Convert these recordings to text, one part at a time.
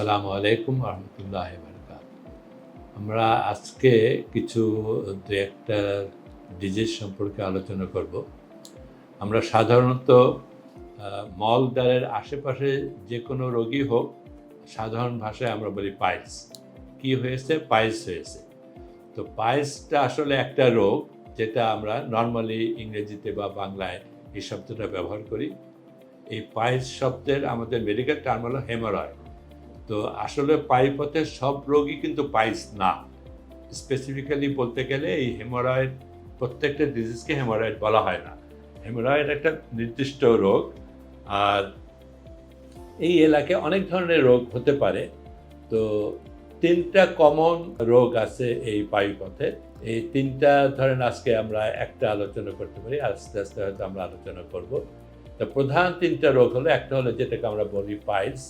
আসসালামু আলাইকুম রহমতুল্লাহ বারকাত আমরা আজকে কিছু দু একটা ডিজিজ সম্পর্কে আলোচনা করব। আমরা সাধারণত মলদ্বারের আশেপাশে যে কোনো রোগী হোক, সাধারণ ভাষায় আমরা বলি পাইলস। কি হয়েছে? পাইলস হয়েছে। তো পাইলসটা আসলে একটা রোগ যেটা আমরা নর্মালি ইংরেজিতে বা বাংলায় এই শব্দটা ব্যবহার করি। এই পাইলস শব্দের আমাদের মেডিকেল টার্ম হলো হেমোরয়েড। তো আসলে পাইপথের সব রোগই কিন্তু পাইস না। স্পেসিফিক্যালি বলতে গেলে এই হেমোরয়েড প্রত্যেকটা ডিজিজকে হেমোরয়েড বলা হয় না। হেমোরয়েড একটা নির্দিষ্ট রোগ, আর এই এলাকায় অনেক ধরনের রোগ হতে পারে। তো তিনটা কমন রোগ আছে এই পাইপথে এই তিনটা ধরেন আজকে আমরা একটা আলোচনা করতে পারি, আস্তে আস্তে হয়তো আমরা আলোচনা করব। তো প্রধান তিনটা রোগ হলো, একটা হলো যেটাকে আমরা বলি পাইলস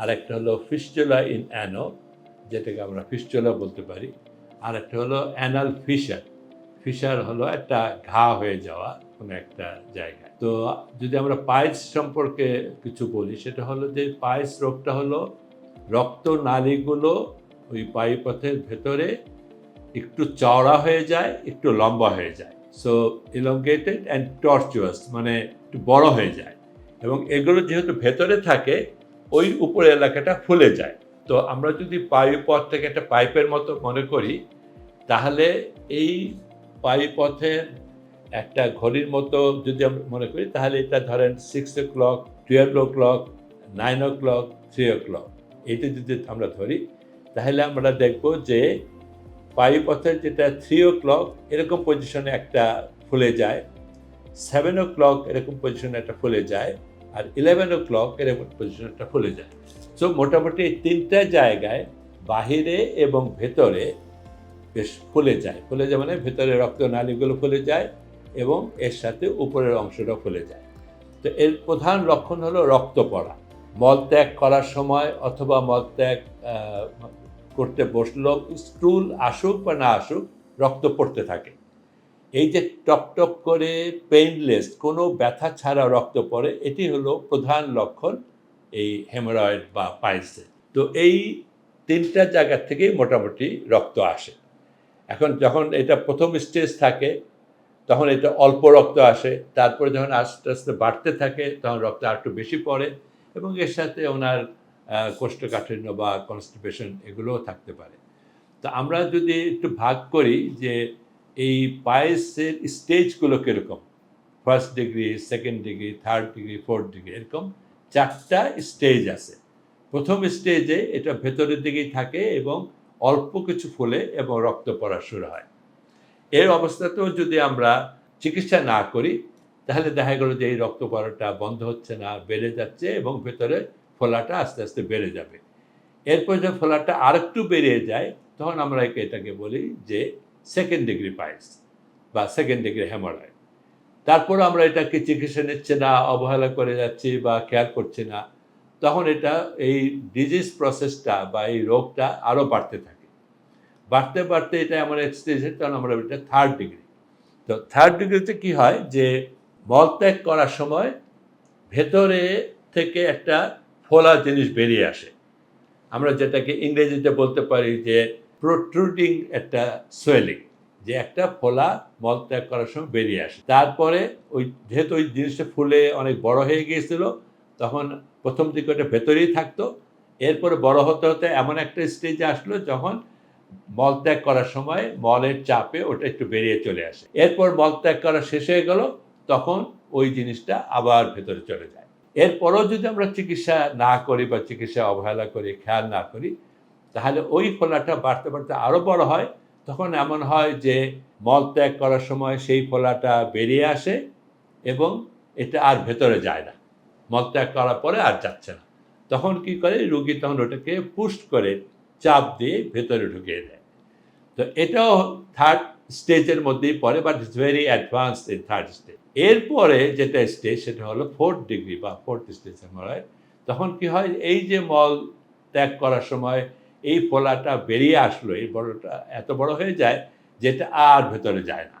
আর একটা হলো ফিস্টুলা ইন অ্যানো, যেটাকে আমরা ফিস্টুলা বলতে পারি। আর একটা হলো অ্যানাল ফিশার। ফিশার হলো একটা ঘা হয়ে যাওয়া কোনো একটা জায়গায়। তো যদি আমরা পায়েস সম্পর্কে কিছু বলি, সেটা হলো যে পায়েস রোগটা হলো রক্ত নালীগুলো ওই পাইপথের ভেতরে একটু চওড়া হয়ে যায়, একটু লম্বা হয়ে যায়। সো ইলঙ্গেটেড অ্যান্ড টর্চুয়াস মানে একটু বড় হয়ে যায়। এবং এগুলো যেহেতু ভেতরে থাকে ওই উপর এলাকাটা ফুলে যায়। তো আমরা যদি পাইপথটাকে একটা পাইপের মতো মনে করি, তাহলে এই পাইপথের একটা ঘড়ির মতো যদি আমরা মনে করি, তাহলে এটা ধরেন six o'clock twelve o'clock nine o'clock three o'clock এইটা যদি আমরা ধরি, তাহলে আমরা দেখব যে পাইপথের যেটা থ্রি ও ক্লক এরকম পজিশনে একটা ফুলে যায় সেভেন ও ক্লক এরকম পজিশনে একটা ফুলে যায়। আর ইলেভেন ও ক্লক এরকম পজিশনটা ফুলে যায়। সো মোটামুটি এই তিনটা জায়গায় বাহিরে এবং ভেতরে বেশ ফুলে যায়। ফুলে যায় মানে ভেতরে রক্তনালীগুলো ফুলে যায় এবং এর সাথে উপরের অংশটা ফুলে যায়। তো এর প্রধান লক্ষণ হলো রক্ত পড়া। মলত্যাগ করার সময় অথবা মলত্যাগ করতে বসল স্টুল আসুক বা না আসুক, রক্ত পড়তে থাকে। এই যে টপ টপ করে পেইনলেস কোনো ব্যথা ছাড়া রক্ত পড়ে, এটি হলো প্রধান লক্ষণ এই হেমোরয়েড বা পাইলসের তো এই তিনটা জায়গা থেকেই মোটামুটি রক্ত আসে। এখন যখন এটা প্রথম স্টেজ থাকে, তখন এটা অল্প রক্ত আসে, তারপরে যখন আস্তে আস্তে বাড়তে থাকে, তখন রক্ত আর একটু বেশি পড়ে এবং এর সাথে ওনার কোষ্ঠকাঠিন্য বা কনস্টিপেশন এগুলোও থাকতে পারে। তো আমরা যদি একটু ভাগ করি যে এই পায়েসের স্টেজগুলো কীরকম? First degree second degree third degree fourth degree এরকম চারটা স্টেজ আছে। প্রথম স্টেজে এটা ভেতরের দিকেই থাকে এবং অল্প কিছু ফুলে এবং রক্ত পড়া শুরু হয়। এর অবস্থাতেও যদি আমরা চিকিৎসা না করি, তাহলে দেখা গেল যে এই রক্ত পড়াটা বন্ধ হচ্ছে না, বেড়ে যাচ্ছে এবং ভেতরে ফোলাটা আস্তে আস্তে বেড়ে যাবে। এরপর যখন ফোলাটা আরেকটু বেরিয়ে যায়, তখন আমরা এটাকে বলি যে সেকেন্ড ডিগ্রি পাইলস বা সেকেন্ড ডিগ্রি হ্যামারয়েড তারপর আমরা এটাকে চিকিৎসা নিচ্ছে না, অবহেলা করে যাচ্ছি বা খেয়াল করছি না, তখন এটা এই ডিজিজ প্রসেসটা বা এই রোগটা আরও বাড়তে থাকে। বাড়তে বাড়তে এটা এমন এক স্টেজ তখন আমরা এটা থার্ড ডিগ্রি তো থার্ড ডিগ্রিতে কি হয় যে মলত্যাগ করার সময় ভেতরে থেকে একটা ফোলা জিনিস বেরিয়ে আসে। আমরা যেটাকে ইংরেজিতে বলতে পারি যে প্রোট্রুডিং একটা সোয়েলিং যে একটা ফোলা মলত্যাগ করার সময় বেরিয়ে আসে। তারপরে ওই, যেহেতু ওই জিনিসটা ফুলে অনেক বড় হয়ে গিয়েছিল, তখন প্রথম দিকে ওটা ভেতরেই থাকতো। এরপরে বড় হতে হতে এমন একটা স্টেজে আসলো যখন মলত্যাগ করার সময় মলের চাপে ওটা একটু বেরিয়ে চলে আসে। এরপর মলত্যাগ করা শেষ হয়ে গেল, তখন ওই জিনিসটা আবার ভেতরে চলে যায়। এরপরও যদি আমরা চিকিৎসা না করি বা চিকিৎসা অবহেলা করি, খেয়াল না করি তাহলে ওই ফোলাটা বাড়তে বাড়তে আরও বড় হয়। তখন এমন হয় যে, মল ত্যাগ করার সময় সেই ফোলাটা বেরিয়ে আসে এবং এটা আর ভেতরে যায় না। মল ত্যাগ করার পরে আর যাচ্ছে না। তখন কি করে? রুগী তখন ওটাকে পুষ্ট করে চাপ দিয়ে ভেতরে ঢুকিয়ে দেয়। তো এটাও থার্ড স্টেজের মধ্যেই পড়ে but it's very advance in third stage এরপরে যেটা স্টেজ সেটা হলো ফোর্থ ডিগ্রি বা ফোর্থ স্টেজ তখন কি হয়? এই যে মল ত্যাগ করার সময় এই ফোলাটা বেরিয়ে আসলো, এই বড়টা এত বড় হয়ে যায় যেটা আর ভেতরে যায় না।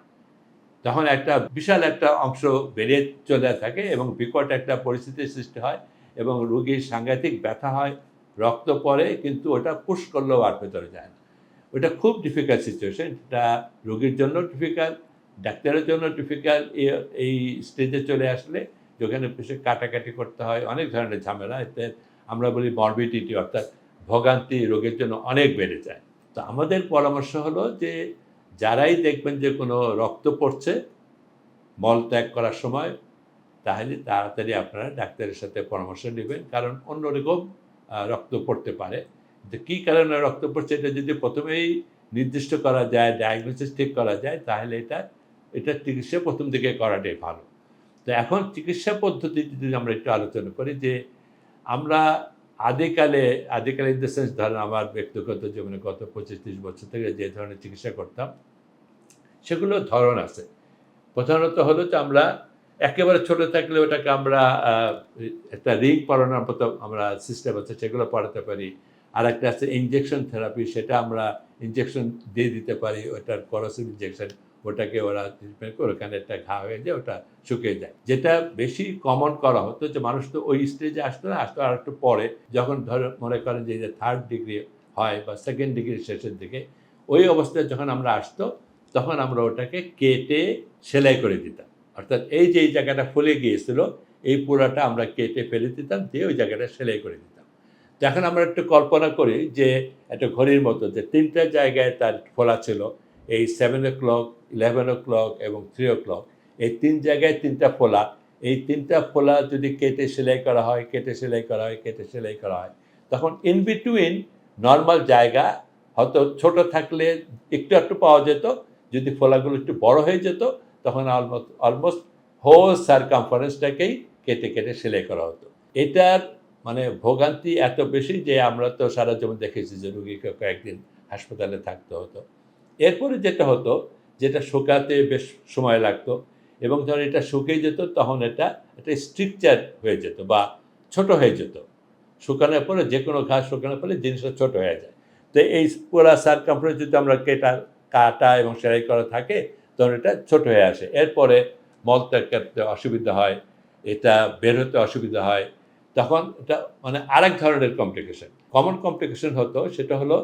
তখন একটা বিশাল একটা অংশ বেরিয়ে চলে থাকে এবং বিকট একটা পরিস্থিতির সৃষ্টি হয় এবং রুগীর সাংঘাতিক ব্যথা হয়, রক্ত পড়ে, কিন্তু ওটা পুশ করলেও আর ভেতরে যায় না। ওটা খুব ডিফিকাল্ট সিচুয়েশন এটা রোগীর জন্য ডিফিকাল্ট ডাক্তারের জন্য ডিফিকাল্ট এই স্টেজে চলে আসলে যেখানে কাটাকাটি করতে হয়, অনেক ধরনের ঝামেলা, এতে আমরা বলি মরবিডিটি অর্থাৎ ভোগান্তি রোগের জন্য অনেক বেড়ে যায়। তো আমাদের পরামর্শ হলো যে, যারাই দেখবেন যে কোনো রক্ত পড়ছে, মল ত্যাগ করার সময়, তাহলে তাড়াতাড়ি আপনারা ডাক্তারের সাথে পরামর্শ নেবেন। কারণ অন্যরকম রক্ত পড়তে পারে। যে কী কারণে রক্ত পড়ছে এটা যদি প্রথমেই নির্দিষ্ট করা যায় ডায়াগনোসিস ঠিক করা যায়, তাহলে এটা এটা চিকিৎসা প্রথম দিকে করাটাই ভালো। তো এখন চিকিৎসা পদ্ধতি যদি আমরা একটু আলোচনা করি যে, আমরা আদিকালে আদিকালে ইন দ্য সেন্স ধরেন আমার ব্যক্তিগত জীবনে গত পঁচিশ, ত্রিশ বছর থেকে যে ধরনের চিকিৎসা করতাম, সেগুলো ধরন আছে। প্রধানত হলো যে আমরা একেবারে ছোট থাকলে ওটাকে আমরা একটা রিং পড়ানোর মতো আমরা সিস্টেম আছে, সেগুলো পড়াতে পারি। আর একটা আছে ইঞ্জেকশন থেরাপি সেটা আমরা ইঞ্জেকশন দিয়ে দিতে পারি, ওটার করসিভ ইঞ্জেকশন ওটাকে ওরা ট্রিটমেন্ট করে ওখানে একটা ঘা হয়ে যায়, ওটা শুকিয়ে যায়। যেটা বেশি কমন করা হতো যে মানুষ তো ওই স্টেজে আসতো না, আসতো আর একটু পরে যখন ধরে মনে করেন যে থার্ড ডিগ্রি হয় বা সেকেন্ড ডিগ্রির শেষের দিকে, ওই অবস্থায় যখন আমরা আসতো, তখন আমরা ওটাকে কেটে সেলাই করে দিতাম। অর্থাৎ এই যে এই জায়গাটা ফুলে গিয়েছিল, এই পুরাটা আমরা কেটে ফেলে দিতাম, দিয়ে ওই জায়গাটা সেলাই করে দিতাম। তো এখন আমরা একটু কল্পনা করি যে একটা ঘড়ির মতো যে তিনটা জায়গায় তার ফোলা ছিল, এই seven o'clock eleven o'clock এবং থ্রি ও ক্লক এই তিন জায়গায় তিনটা ফোলা। এই তিনটা ফোলা যদি কেটে সেলাই করা হয়, কেটে সেলাই করা হয়, কেটে সেলাই করা হয়, তখন ইন বিটুইন নর্মাল জায়গা হয়তো ছোট থাকলে একটু একটু পাওয়া যেত। যদি ফোলাগুলো একটু বড় হয়ে যেত, তখন অলমোস্ট অলমোস্ট হোল সারকামফারেন্সটাকেই কেটে কেটে সেলাই করা হতো। এটার মানে ভোগান্তি এত বেশি যে আমরা তো সারা জীবন দেখেছি যে রুগীকে কয়েকদিন হাসপাতালে থাকতে হতো। এরপরে যেটা হতো যেটা শুকাতে বেশ সময় লাগতো। এবং যখন এটা শুকিয়ে যেত, তখন এটা একটা স্ট্রিকচার হয়ে যেত বা ছোট হয়ে যেত। শুকানোর পরে যে কোনো ঘাস শুকানোর পরে জিনিসটা ছোট হয়ে যায়। তো এই পুরা সারকামফারেন্স যদি আমরা কেটা কাটা এবং সেলাই করা থাকে, তখন এটা ছোট হয়ে আসে। এরপরে মলত্যাগ করতে অসুবিধা হয়, এটা বের হতে অসুবিধা হয়। তখন এটা মানে আরেক ধরনের কমপ্লিকেশন কমন কমপ্লিকেশন হতো, সেটা হলো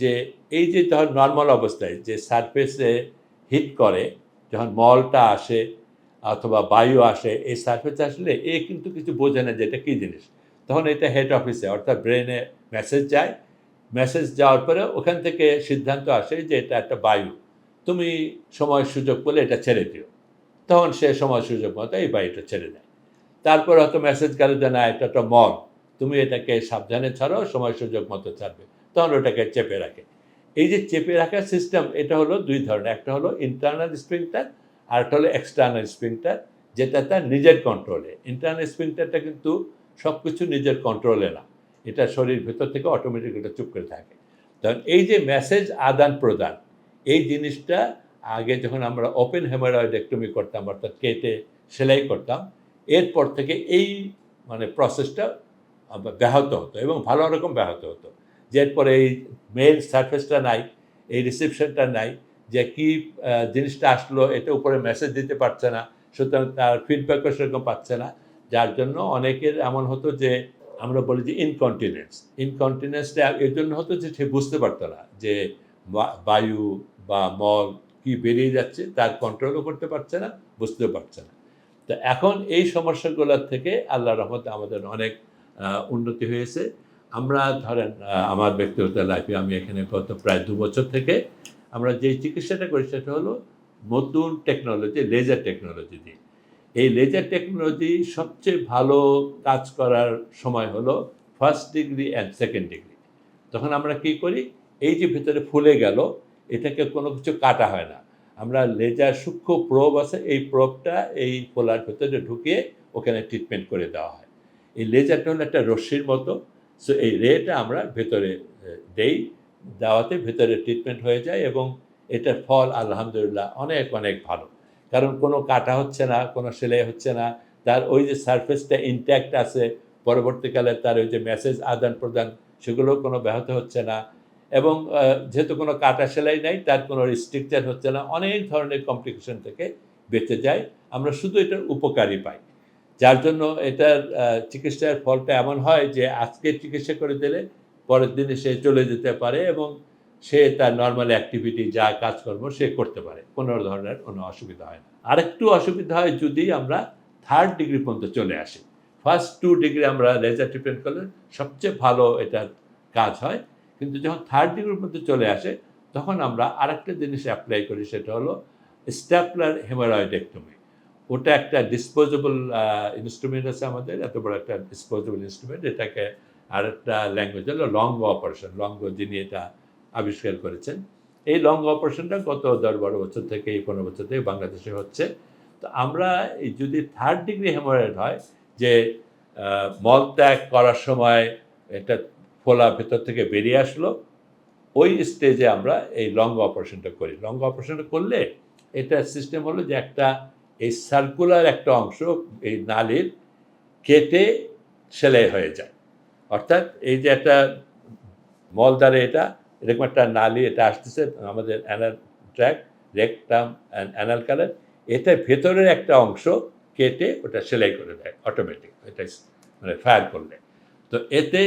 যে এই যে ধর নর্মাল অবস্থায় যে সারফেসে হিট করে, যখন মলটা আসে অথবা বায়ু আসে, এই সারফেসে আসলে এ কিন্তু কিছু বোঝে না যে এটা কী জিনিস। তখন এটা হেড অফিসে অর্থাৎ ব্রেনে মেসেজ যায়। মেসেজ যাওয়ার পরে ওখান থেকে সিদ্ধান্ত আসে যে এটা একটা বায়ু। তুমি সময় সুযোগ পেলে এটা ছেড়ে দিও। তখন সে সময় সুযোগ মতো এই বায়ুটা ছেড়ে দেয়। তারপর হয়তো মেসেজ গেল যে না, এটা একটা মল। তুমি এটাকে সাবধানে ছাড়ো, সময় সুযোগ মতো ছাড়বে। তখন ওটাকে চেপে রাখে। এই যে চেপে রাখার সিস্টেম এটা হলো দুই ধরনের। একটা হলো ইন্টারনাল স্প্রিংটার আর একটা হলো এক্সটার্নাল স্প্রিংটার যেটা তার নিজের কন্ট্রোলে ইন্টারনাল স্প্রিংটারটা কিন্তু সব কিছু নিজের কন্ট্রোলে না। এটা শরীর ভেতর থেকে অটোমেটিক এটা চুপ করে থাকে। তখন এই যে মেসেজ আদান প্রদান, এই জিনিসটা আগে যখন আমরা ওপেন হেমারয়েডেক্টমি করতাম, অর্থাৎ কেটে সেলাই করতাম, এরপর থেকে এই মানে প্রসেসটা ব্যাহত হতো এবং ভালো রকম ব্যাহত হতো। যে এরপরে এই মেইন সার্ফেসটা নাই, এই রিসেপশনটা নাই, যে কি জিনিসটা আসলো এটা উপরে মেসেজ দিতে পারছে না, সুতরাং তার ফিডব্যাকও সেরকম পাচ্ছে না। যার জন্য অনেকের এমন হতো যে, আমরা বলি যে ইনকন্টিনেন্স ইনকন্টিনেন্সটা এর জন্য হতো যে সে বুঝতে পারতো না যে বায়ু বা মল কি বেরিয়ে যাচ্ছে, তার কন্ট্রোলও করতে পারছে না, বুঝতেও পারছে না। তো এখন এই সমস্যাগুলোর থেকে আল্লাহ রহমতে আমাদের অনেক উন্নতি হয়েছে। আমরা ধরেন আমার ব্যক্তিগত লাইফে আমি এখানে গত প্রায় দু বছর থেকে আমরা যে চিকিৎসাটা করি সেটা হলো নতুন টেকনোলজি লেজার টেকনোলজি দিয়ে। এই লেজার টেকনোলজি সবচেয়ে ভালো কাজ করার সময় হলো first degree and second degree তখন আমরা কি করি? এই যে ভিতরে ফুলে গেল, এটাকে কোনো কিছু কাটা হয় না। আমরা লেজার সূক্ষ্ম প্রোব আছে, এই প্রোবটা এই ফোলার ভেতরে ঢুকিয়ে ওখানে ট্রিটমেন্ট করে দেওয়া হয়। এই লেজারটা হলো একটা রশ্মির মতো সো এই রেটা আমরা ভেতরে দেই, দেওয়াতে ভেতরে ট্রিটমেন্ট হয়ে যায় এবং এটার ফল আলহামদুলিল্লাহ অনেক অনেক ভালো। কারণ কোনো কাটা হচ্ছে না, কোনো সেলাই হচ্ছে না, তার ওই যে সারফেসটা ইনট্যাক্ট আছে, পরবর্তীকালে তার ওই যে মেসেজ আদান প্রদান সেগুলো কোনো ব্যাহত হচ্ছে না এবং যেহেতু কোনো কাটা সেলাই নাই, তার কোনো রিস্ট্রিকচার হচ্ছে না, অনেক ধরনের কমপ্লিকেশন থেকে বেঁচে যায়। আমরা শুধু এটার উপকারী পাই। যার জন্য এটার চিকিৎসার ফলটা এমন হয় যে আজকে চিকিৎসা করে দিলে পরের দিনে সে চলে যেতে পারে এবং সে তার নর্মাল অ্যাক্টিভিটি যা কাজকর্ম সে করতে পারে। কোনো ধরনের কোনো অসুবিধা হয় না। আরেকটু অসুবিধা হয় যদি আমরা থার্ড ডিগ্রি পর্যন্ত চলে আসি। ফার্স্ট টু ডিগ্রি আমরা লেজার ট্রিটমেন্ট করলে সবচেয়ে ভালো এটার কাজ হয়। কিন্তু যখন থার্ড ডিগ্রির মধ্যে চলে আসে, তখন আমরা আরেকটা জিনিস অ্যাপ্লাই করি, সেটা হলো স্ট্যাপলার হেমারয়েডেক্টমি ওটা একটা ডিসপোজেবল ইনস্ট্রুমেন্ট আছে আমাদের, এত বড় একটা ডিসপোজেবল ইনস্ট্রুমেন্ট এটাকে আরেকটা ল্যাঙ্গুয়েজ হলো লঙ্গ অপারেশন লঙ্গ যিনি এটা আবিষ্কার করেছেন। এই লঙ্গ অপারেশনটা গত দশ বারো বছর থেকে, এই পনেরো বছর থেকে বাংলাদেশে হচ্ছে। তো আমরা যদি থার্ড ডিগ্রি হেমোরয়েড হয়, যে মল ত্যাগ করার সময় এটা ফোলা ভেতর থেকে বেরিয়ে আসলো, ওই স্টেজে আমরা এই লং অপারেশনটা করি। লং অপারেশনটা করলে এটা সিস্টেম হলো যে একটা এই সার্কুলার একটা অংশ, এই নালীর কেটে সেলাই হয়ে যায়। অর্থাৎ এই যে একটা মলদ্বারে এটা, এরকম একটা নালী এটা আসতেছে, আমাদের anal tract rectum anal canal এটা ভেতরের একটা অংশ কেটে ওটা সেলাই করে দেয় অটোমেটিক এটা মানে ফায়ার করলে। তো এতে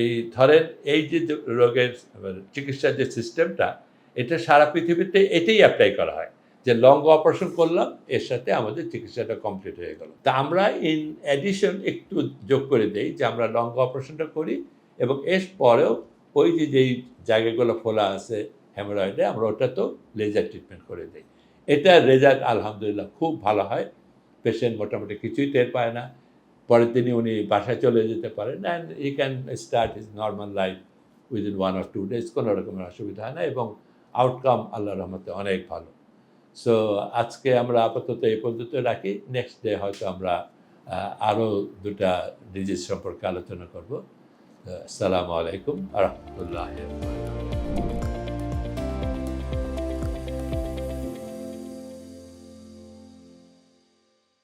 এই ধরেন এই যে যে রোগের মানে চিকিৎসার যে সিস্টেমটা এটা সারা পৃথিবীতে এটাই অ্যাপ্লাই করা হয়। যে লং অপারেশন করলাম, এর সাথে আমাদের চিকিৎসাটা কমপ্লিট হয়ে গেল। তা আমরা ইন অ্যাডিশন একটু যোগ করে দেই যে আমরা লং অপারেশনটা করি এবং এর পরেও ওই যে যেই জায়গাগুলো ফোলা আছে হ্যামোরয়েডে আমরা ওটা তো লেজার ট্রিটমেন্ট করে দিই। এটা রেজাল্ট আলহামদুলিল্লাহ খুব ভালো হয়। পেশেন্ট মোটামুটি কিছুই টের পায় না। পরের দিনই উনি বাসায় চলে যেতে পারেন and he can start his normal life within one or two days কোনো রকমের অসুবিধা হয় না এবং আউটকাম আল্লাহ রহমতে অনেক ভালো। সো আজকে আমরা আপাতত এই পর্যন্ত রাখি। নেক্সট ডে হয়তো আমরা আরও দুটা ডিজিজ সম্পর্কে আলোচনা করব। আসসালামু আলাইকুম আ রহমতুল্লাহ।